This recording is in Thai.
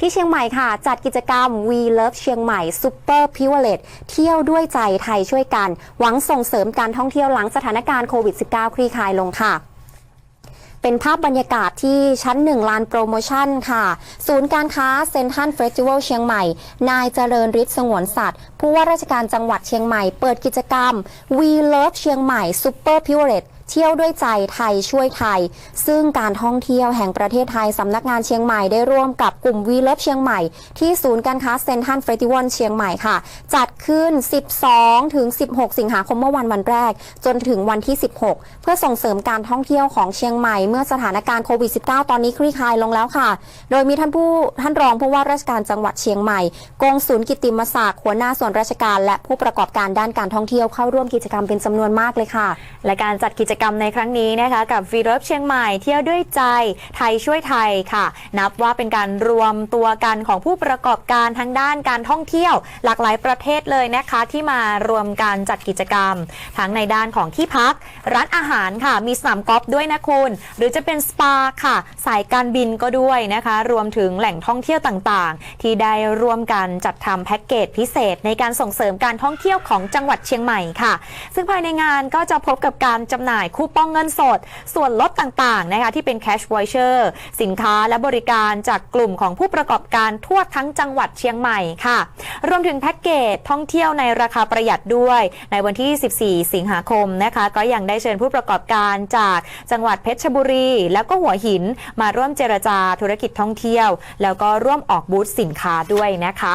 ที่เชียงใหม่ค่ะ จัดกิจกรรม We Love เชียงใหม่ Super p i v o l e t เที่ยวด้วยใจไทยช่วยกัน หวังส่งเสริมการท่องเที่ยวหลังสถานการณ์โควิด -19 คลี่คลายลงค่ะเป็นภาพบรรยากาศที่ชั้นหนึ่งลานโปรโมชั่นค่ะ ศูนย์การค้าเซ็นทรัลเฟสติวัลเชียงใหม่ นายเจริญฤทธิ์สงวนสัตว์ ผู้ว่าราชการจังหวัดเชียงใหม่ เปิดกิจกรรม We Love เชียงใหม่ Super p i v o l e t เที่ยวด้วยใจไทยช่วยไทย ซึ่งการท่องเที่ยวแห่งประเทศไทยสำนักงานเชียงใหม่ได้ร่วมกับกลุ่ม We Love เชียงใหม่ ที่ศูนย์การค้าเซ็นทรัลเฟสติวัลเชียงใหม่ค่ะ จัดขึ้น 12 ถึง 16 สิงหาคมเมื่อวันวันแรก จนถึงวันที่ 16 เพื่อส่งเสริมการท่องเที่ยวของเชียงใหม่เมื่อสถานการณ์โควิด -19 ตอนนี้คลี่คลายลงแล้วค่ะ โดยมีท่านผู้ท่านรองผู้ว่าราชการจังหวัดเชียงใหม่กองศูนย์กิตติมศักดิ์หัวหน้าส่วนราชการ และผู้ประกอบการด้านการท่องเที่ยวเข้าร่วมกิจกรรมเป็นจำนวนมากเลยค่ะ และการจัดกิจกรรมในครั้งนี้นะคะ กับวีเลิฟเชียงใหม่เที่ยวด้วยใจไทยช่วยไทยค่ะ นับว่าเป็นการรวมตัวกันของผู้ประกอบการทางด้านการท่องเที่ยว หลากหลายประเทศเลยนะคะ ที่มารวมการจัดกิจกรรม ทั้งในด้านของที่พัก ร้านอาหารค่ะ มีสนามกอล์ฟด้วยนะคุณ หรือจะเป็นสปาค่ะ สายการบินก็ด้วยนะคะ รวมถึงแหล่งท่องเที่ยวต่างๆ ที่ได้ร่วมกันจัดทำแพ็กเกจพิเศษ ในการส่งเสริมการท่องเที่ยวของจังหวัดเชียงใหม่ค่ะ ซึ่งภายในงานก็จะพบกับการจำหน่ายคูปองเงินสด ส่วนลดต่างๆนะคะที่เป็น cash voucher สินค้าและบริการจากกลุ่มของผู้ประกอบการทั่วทั้งจังหวัดเชียงใหม่ค่ะ รวมถึงแพ็กเกจท่องเที่ยวในราคาประหยัดด้วย ในวันที่ 14 สิงหาคมนะคะ ก็ยังได้เชิญผู้ประกอบการจากจังหวัดเพชรบุรี แล้วก็หัวหินมาร่วมเจรจาธุรกิจท่องเที่ยว แล้วก็ร่วมออกบูธสินค้าด้วยนะคะ